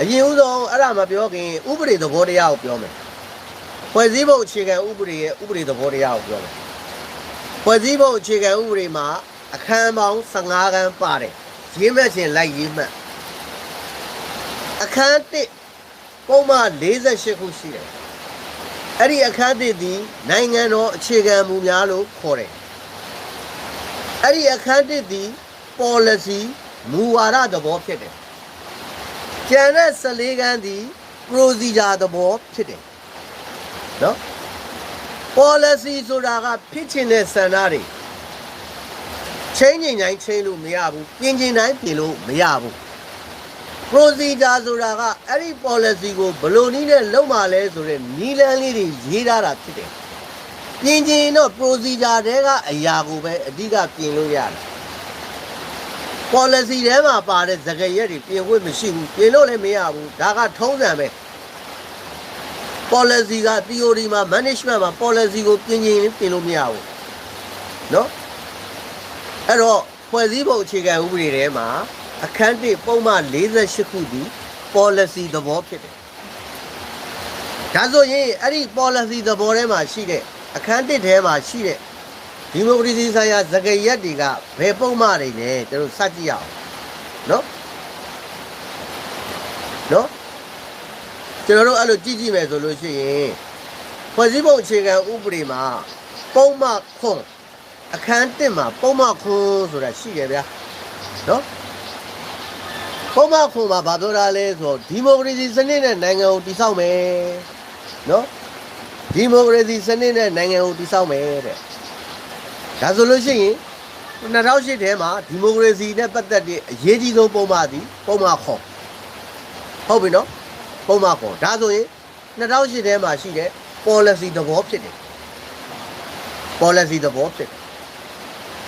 အရင်ဦးဆုံးအဲ့ဒါမပြောခင်ဥပဒေသဘောတရားကိုပြောမယ်ဖွဲ့စည်းပုံအခြေခံဥပဒေရဲ့ဥပဒေသဘောတရားကိုပြောမယ်ဖွဲ့စည်းပုံအခြေခံဥပဒေမှာအခန်းပေါင်း15ခန်းပါတယ်ရေးမှတ်ခြင်းလိုက်ရေးမှတ်အခန်း1ပုံမှန်48ခုရှိတယ်အဲ့ဒီအခန်း1သည်နိုင်ငံတော်အခြေခံမူများလို့ခေါ်တယ်အဲ့ဒီအခန်း1သည် policy မူဝါဒသဘောဖြစ်တယ် ကျန်တဲ့14ခန်းသည် procedure သဘောဖြစ်တယ်နော် policy ဆိုတာကဖြစ်ချင်တဲ့စံနာတွေချင်းချင်းတိုင်းချင်းလို့မရဘူးပြင်ချင်းတိုင်းပြင်လို့မရဘူး procedure ဆိုတာကအဲ့ဒီ policy ကိုဘယ်လိုနည်းနဲ့လုပ်မှလဲဆိုတဲ့နီလန်းလေးတွေရေးထားတာဖြစ်တယ်ပြင်ချင်းတော့ procedure တဲကအရာကိုပဲအဓိကပြင်လို့ရတယ် policy ထဲမှာပါတဲ့သကရက်တွေပြင်ခွင့်မရှိဘူးပြင်လို့လည်းမရဘူးဒါကထုံးစံပဲ policy က theory မှာ management မှာ policy ကိုပြင်ရင်ပြင်လို့မရဘူးเนาะအဲ့တော့ဖွဲ့စည်းပုံအခြေခံဥပဒေထဲမှာအခန်း1ပုံမှန်48ခုဒီ policy သဘောဖြစ်တယ်ဒါဆိုရင်အဲ့ဒီ policy သဘောထဲမှာရှိတဲ့အခန်း1ထဲမှာရှိတဲ့ ဒီမိုကရေစီဆိုင်ရာသကရက်တွေကဘယ်ပုံမှန်တွေလဲကျွန်တော်စကြည့်ရအောင်နော်နော်ကျွန်တော်တို့အဲ့လိုကြည့်ကြည့်မယ်ဆိုလို့ရှိရင်ဖွဲ့စည်းပုံအခြေခံဥပဒေမှာပုံမှန်ခွန်အခန်း1မှာပုံမှန်ခွန်ဆိုတာရှိတယ်ဗျာနော်ပုံမှန်ခွန်မှာဘာပြောတာလဲဆိုတော့ဒီမိုကရေစီစနစ်နဲ့နိုင်ငံကိုတည်ဆောက်မယ်နော်ဒီမိုကရေစီစနစ်နဲ့နိုင်ငံကိုတည်ဆောက်မယ်တဲ့ ဒါဆိုလို့ရှိရင်2008ထဲမှာဒီမိုကရေစီနဲ့ပတ်သက်တဲ့အရေးကြီးဆုံးပုံမှန်သည်ပုံမှန်ခေါ်ဟုတ်ပြီနော်ပုံမှန်ခေါ်ဒါဆိုရင်2008ထဲမှာရှိတဲ့ policy သဘောဖြစ်တယ် policy သဘောဖြစ်တယ်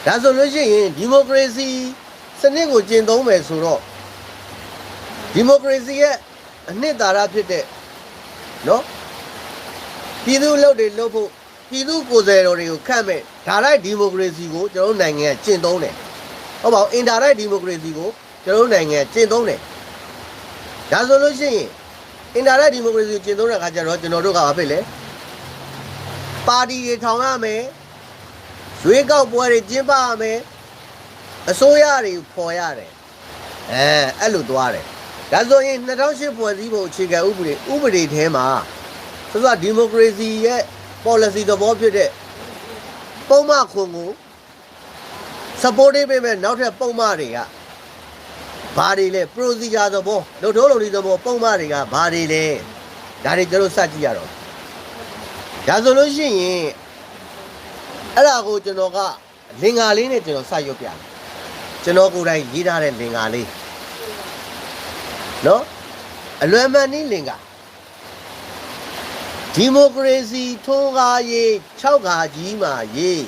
ဒါဆိုလို့ရှိရင်ဒီမိုကရေစီစနစ်ကိုကျင့်သုံးမယ်ဆိုတော့ဒီမိုကရေစီရဲ့အနှစ်သာရဖြစ်တဲ့နော်ပြည်သူ့လုပ်တွေလုပ်ဖို့ ပြည်သူကိုယ်စားတော်တွေကိုခန့်မဲ့ဒါလိုက်ဒီမိုကရေစီကိုကျွန်တော်တို့နိုင်ငံကကျင့်သုံးတယ်ဟုတ်ပါဘူးအင်တာလိုက်ဒီမိုကရေစီကိုကျွန်တော်တို့နိုင်ငံကကျင့်သုံးတယ်ဒါဆိုလို့ရှိရင်အင်တာလိုက်ဒီမိုကရေစီကိုကျင့်သုံးတဲ့အခါကျတော့ကျွန်တော်တို့ကဘာဖြစ်လဲပါတီတွေထောင်ရမယ်ရွေးကောက်ပွဲတွေကျင်းပရမယ်အစိုးရတွေပေါ်ရတယ်အဲအဲ့လိုသွားတယ်ဒါဆိုရင်2008ဖွဲ့စည်းပုံအခြေခံဥပဒေဥပဒေထဲမှာဆိုတော့ဒီမိုကရေစီရဲ့ policy သဘောဖြစ်တဲ့ပုံမှန်ခွန်ကို supportive ပေးမဲ့နောက်ထပ်ပုံမှန်တွေကဘာတွေလဲ procedure သဘောလုံထိုးလုံဒီသဘောပုံမှန်တွေကဘာတွေလဲဒါတွေကျွန်တော်စကြည့်ရတော့ဒါဆိုလို့ရှိရင်အဲ့ဒါကိုကျွန်တော်ကလင်္ကာလေးနဲ့ကျွန်တော်စရွတ်ပြတယ်ကျွန်တော်ကိုယ်တိုင်ရေးထားတဲ့လင်္ကာလေးနော်အလွယ်မှန်နည်းလင်္ကာ ဒီမိုကရေစီထွန်းကားရေး6ခါကြီးမှာရေး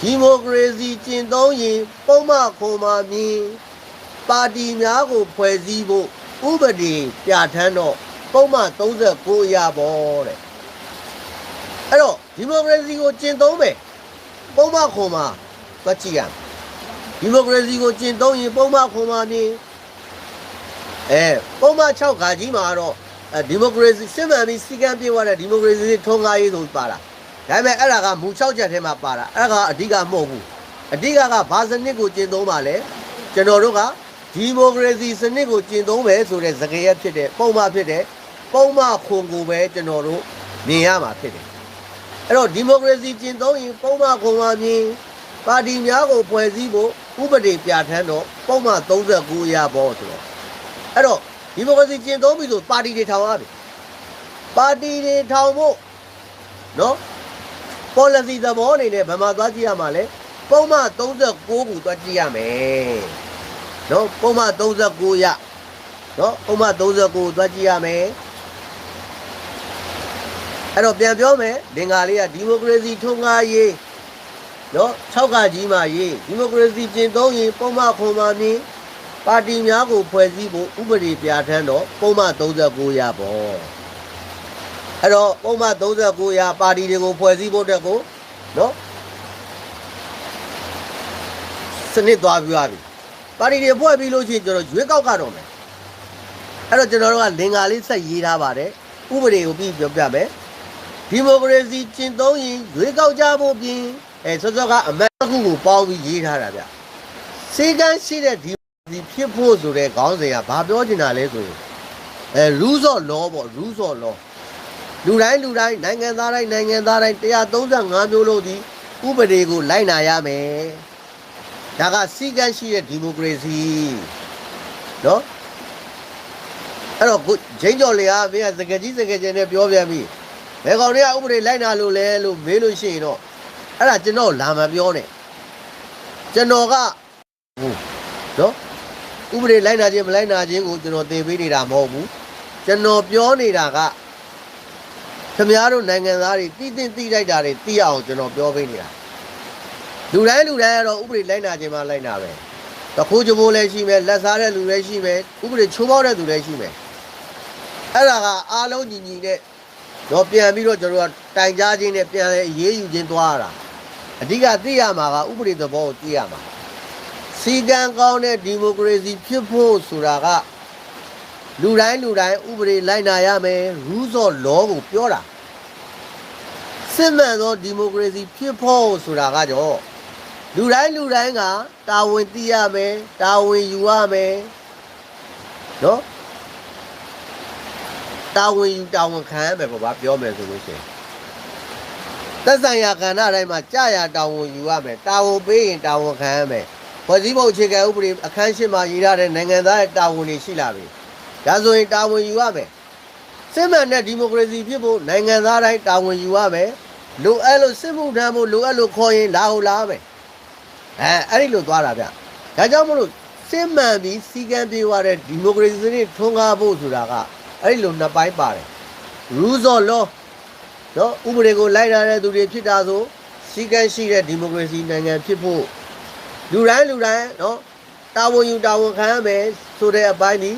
ဒီမိုကရေစီကျင့်သုံးရင်ပုံမှန်ခွန်မှာမြင်ပါတီများကိုဖွဲ့စည်းဖို့ဥပဒေပြဋ္ဌာန်းတော့ပုံမှန်39ရပေါ့တဲ့အဲ့တော့ဒီမိုကရေစီကိုကျင့်သုံးမယ်ပုံမှန်ခွန်မှာသွားကြည့်ရမယ်ဒီမိုကရေစီကိုကျင့်သုံးရင်ပုံမှန်ခွန်မှာမြင်အဲပုံမှန်6ခါကြီးမှာတော့အဲ ဒီမိုကရေစီစစ်မှန်ပြီးစီကံပြေသွားတဲ့ဒီမိုကရေစီထုံးကားရေးဆိုပါတာဒါပေမဲ့အဲ့ဒါကမူ6ချက်ထဲမှာပါတာအဲ့ဒါကအဓိကမဟုတ်ဘူးအဓိကကဘာစနစ်ကိုကျင့်သုံးပါလဲကျွန်တော်တို့ကဒီမိုကရေစီစနစ်ကိုကျင့်သုံးမယ်ဆိုတဲ့သကရက်ဖြစ်တဲ့ပုံမှန်ဖြစ်တဲ့ပုံမှန်ခွန်ကိုပဲကျွန်တော်တို့မြင်ရမှာဖြစ်တယ်အဲ့တော့ဒီမိုကရေစီကျင့်သုံးရင်ပုံမှန်ခွန်မှာမြင်ပါတီများကိုဖွဲ့စည်းဖို့ဥပဒေပြဋ္ဌာန်းတော့ပုံမှန်39ရပေါ့ဆိုတော့အဲ့တော့ ဒီမိုကရေစီကျင့်သုံးပြီဆိုပါတီတွေထောင်ရပြီပါတီတွေထောင်ဖို့နော် policy သဘောအနေနဲ့ဗမာသွားကြည့်ရမှာလဲပုံမှန်39ခုသွားကြည့်ရမယ်နော်ပုံမှန်39ရနော်ပုံမှန်39ကိုသွားကြည့်ရမယ်အဲ့တော့ပြန်ပြောမယ်လင်္ကာလေးကဒီမိုကရေစီထွန်းကားရေးနော်6ခါကြီးမှရေးဒီမိုကရေစီကျင့်သုံးရင်ပုံမှန်ခွန်မှမြင် ပါတီများကိုဖွဲ့စည်းဖို့ဥပဒေပြဋ္ဌာန်းတော့ပုံမှန်39ရပေါ့အဲ့တော့ပုံမှန်39ရပါတီတွေကိုဖွဲ့စည်းဖို့တက်ကိုနော်စနစ်သွားပြရပြီပါတီတွေဖွဲ့ပြီးလို့ရှိရင်ကျွန်တော်ရွေးကောက်ကတော့မယ်အဲ့တော့ကျွန်တော်တို့ကလင်္ကာလေးဆက်ရေးထားပါတယ်ဥပဒေကိုပြီးပြောပြမယ်ဒီမိုကရေစီကျင့်သုံးရင်ရွေးကောက်ကြဖို့ပြင်အဲစောစောကအမတ်တစ်ခုကိုပေါင်းပြီးရေးထားတာဗျစေကန်းရှိတဲ့ဒီ ဒီဖြစ်ဖို့ဆိုတဲ့ခေါင်းစဉ်ကဘာပြောချင်တာလဲဆိုရင်အဲ rules of law ပေါ့ rules of law လူတိုင်းလူတိုင်းနိုင်ငံသားတိုင်းနိုင်ငံသားတိုင်း135မျိုးလို့ဒီဥပဒေကိုလိုက်နာရမယ်ဒါကစီကန်းရှိတဲ့ဒီမိုကရေစီနော်အဲ့တော့ကိုဂျိန်းကျော်လေကမင်းကစကကြီးစကကြီးနဲ့ပြောပြန်ပြီဘယ်ကောင်တွေကဥပဒေလိုက်နာလို့လဲလို့မေးလို့ရှိရင်တော့အဲ့ဒါကျွန်တော်လာမပြောနဲ့ကျွန်တော်ကဟိုနော် ဥပဒေလိုက်နာခြင်းမလိုက်နာခြင်းကိုကျွန်တော်သင်ပေးနေတာမဟုတ်ဘူးကျွန်တော်ပြောနေတာကခင်ဗျားတို့နိုင်ငံသားတွေတည်တင်သိလိုက်တာတွေသိအောင်ကျွန်တော်ပြောပေးနေတာလူတိုင်းလူတိုင်းကတော့ဥပဒေလိုက်နာခြင်းမလိုက်နာပဲတခိုးကြိုးလည်းရှိမယ်လက်စားတဲ့လူလည်းရှိမယ်ဥပဒေချိုးဖောက်တဲ့သူလည်းရှိမယ်အဲ့ဒါကအားလုံးညီညီနဲ့တော့ပြန်ပြီးတော့ကျွန်တော်ကတိုင်ကြားခြင်းနဲ့ပြန်လဲအေးအေးယူခြင်းသွားရတာအဓိကသိရမှာကဥပဒေသဘောကိုသိရမှာ စီကံကောင်းတဲ့ဒီမိုကရေစီဖြစ်ဖို့ဆိုတာကလူတိုင်းလူတိုင်းဥပဒေလိုက်နာရမယ် rules of law ကိုပြောတာစစ်မှန်သောဒီမိုကရေစီဖြစ်ဖို့ဆိုတာကကြောလူတိုင်းလူတိုင်းကတာဝန်သိရမယ်တာဝန်ယူရမယ်နော်တာဝန်ယူတာဝန်ခံရမယ်ပေါ့ဗျာပြောမယ်ဆိုလို့ရှိရင်သက်ဆိုင်ရာကဏ္ဍတိုင်းမှာကြာရတာဝန်ယူရမယ်တာဝန်ပေးရင်တာဝန်ခံရမယ် ဖွဲ့စည်းပုံအခြေခံဥပဒေအခန်း၈မှာရေးထားတဲ့နိုင်ငံသားရဲ့တာဝန်တွေရှိလာပြီဒါဆိုရင်တာဝန်ယူရမယ်စစ်မှန်တဲ့ဒီမိုကရေစီဖြစ်ဖို့နိုင်ငံသားတိုင်းတာဝန်ယူရမယ်လိုအပ်လို့စစ်မှုထမ်းဖို့လိုအပ်လို့ခေါ်ရင်လာဟုတ်လာမယ်အဲအဲ့ဒီလိုသွားတာဗျဒါကြောင့်မလို့စစ်မှန်ပြီးစီကံပြေးသွားတဲ့ဒီမိုကရေစီနဲ့ထွန်းကားဖို့ဆိုတာကအဲ့ဒီလိုနှစ်ပိုင်းပါတယ် rules of law နော်ဥပဒေကိုလိုက်နာတဲ့သူတွေဖြစ်တာဆိုစီကံရှိတဲ့ဒီမိုကရေစီနိုင်ငံဖြစ်ဖို့ လူတိုင်းလူတိုင်းနော်တာဝန်ယူတာဝန်ခံရမယ်ဆိုတဲ့အပိုင်းนี้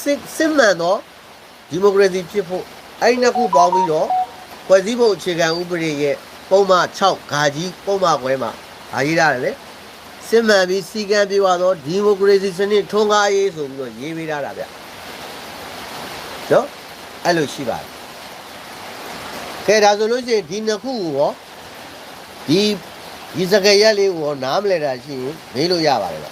စစ်စစ်မှန်သောဒီမိုကရေစီဖြစ်ဖို့အဲ့ဒီနှစ်ခုပေါင်းပြီးတော့ဖွဲ့စည်းပုံအခြေခံဥပဒေရဲ့ပုံမှန်6ဂါကြီးပုံမှန်ခွဲမှာအားရေးရတယ်လေစစ်မှန်ပြီးစီကံပြေဝသောဒီမိုကရေစီစနစ်ထွန်းကားရေးဆိုပြီးတော့ရေးပေးထားတာဗျနော်အဲ့လိုရှိပါတယ်ခဲဒါဆိုလို့ရှိရင်ဒီနှစ်ခုကိုရောဒီ ဒီစကားရက်လေးကိုရောနားမလဲတာရှိရင်မေးလို့ရပါတယ်ဗျ